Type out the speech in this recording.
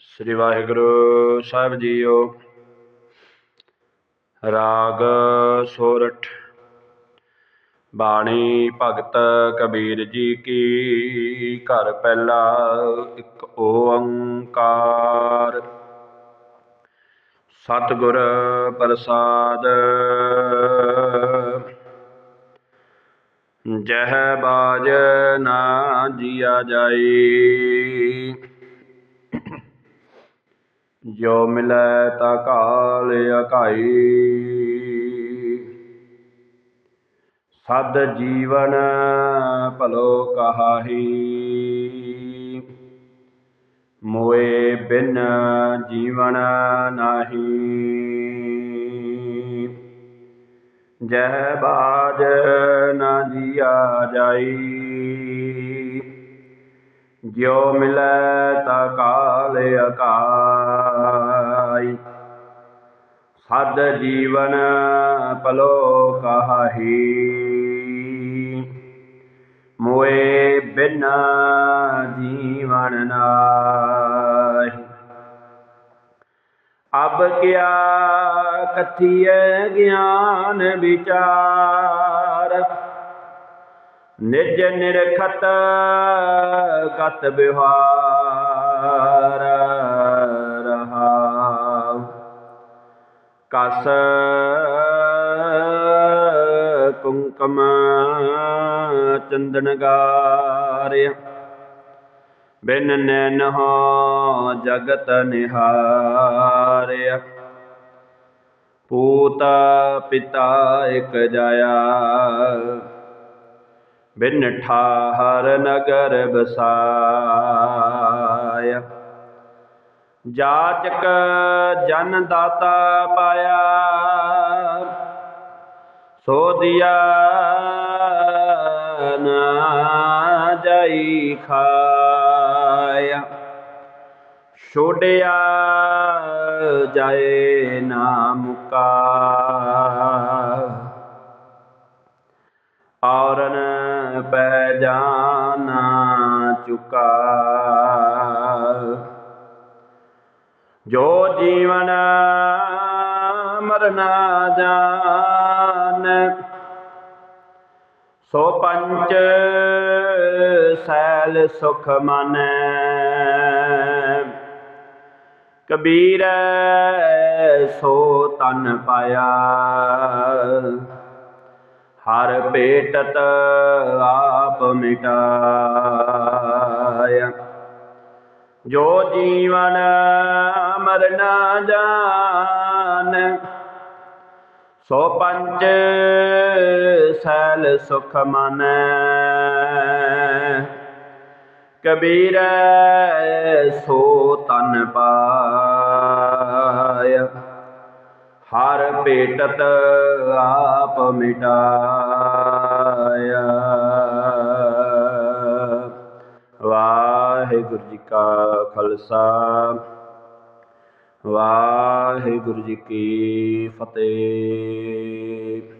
ਸ੍ਰੀ ਵਾਹਿਗੁਰੂ ਸਾਹਿਬ JIO. ਰਾਗ ਸੋਰਠ। ਬਾਣੀ ਭਗਤ ਕਬੀਰ ਜੀ ਕੀ ਘਰ ਪਹਿਲਾ ਇੱਕ ਓੰਕਾਰ। ਸਤਿਗੁਰ ਪ੍ਰਸਾਦ। ਜਹ ਬਾਜ ਨਾ ਜੀਆ ਜਾਈ। ਜੋ ਮਿਲੈ ਤਾ ਕਾਲ ਅਕਾਈ। ਸਦ ਜੀਵਨ ਭਲੋ ਕਹਾਹੀ। ਮੋਏ ਬਿਨ ਜੀਵਨ ਨਾਹੀ। ਜਹ ਬਾਜ ਨਾ ਜੀਆ ਜਾਈ। ਜਿਉ ਮਿਲੈ ਤਾ ਕਾਲ ਅਕਾਈ ਸਦ ਜੀਵਨ ਪਲੋ ਕਹਾਹੀ ਮੋਏ ਬਿਨ ਜੀਵਨ ਨਾਹੀ। ਅਬ ਕਿਆ ਕਥੀਐ ਗਿਆਨ ਵਿਚਾਰ। ਨਿਜ ਨਿਰਖਤ ਗਤ ਵਿਵਹਾਰ ਰਹਾਉ। ਕਸ ਕੁੰਕਮ ਚੰਦਨ ਗਾਰਿਆ। ਬਿਨ ਨੈਨ ਹੋ ਜਗਤ ਨਿਹਾਰਿਆ। ਪੂਤਾ ਪਿਤਾ ਇਕ ਜਾਇਆ। ਬਿਨ ਠਾਹਰ ਨਗਰ ਬਸਾਇਆ ਜਾਚਕ ਜਨ ਦਾਤਾ ਪਾਇਆ ਸੋ ਦਿਆ ਨਾ ਜਾਈ ਖਾਇਆ। ਛੋੜਿਆ ਜਾਏ ਨਾ ਮੁਕਾ। ਔਰਨ ਪੈ ਜਾਣਾ ਚੁਕਾ। ਜੋ ਜੀਵਨ ਮਰਨਾ ਜਾਣ, ਸੋ ਪੰਚ ਸੈਲ ਸੁਖ ਮਨ। ਕਬੀਰ ਸੋ ਤਨ ਪਾਇਆ। ਹਰ ਭੇਟਤ ਆਪ ਮਿਟਾਇ ਜੋ ਜੀਵਨ ਮਰਨਾ ਜਾਣ, ਸੋ ਪੰਜ ਸੈਲ ਸੁਖ ਮਾਨੈ। ਕਬੀਰ ਸੋ ਤਨ ਪਾ ਭੇਟਤ ਆਪ ਮਿਟਾਇਆ। ਵਾਹਿਗੁਰੂ ਜੀ ਕਾ ਖਾਲਸਾ ਵਾਹਿਗੁਰੂ ਜੀ ਕੀ ਫਤਿਹ।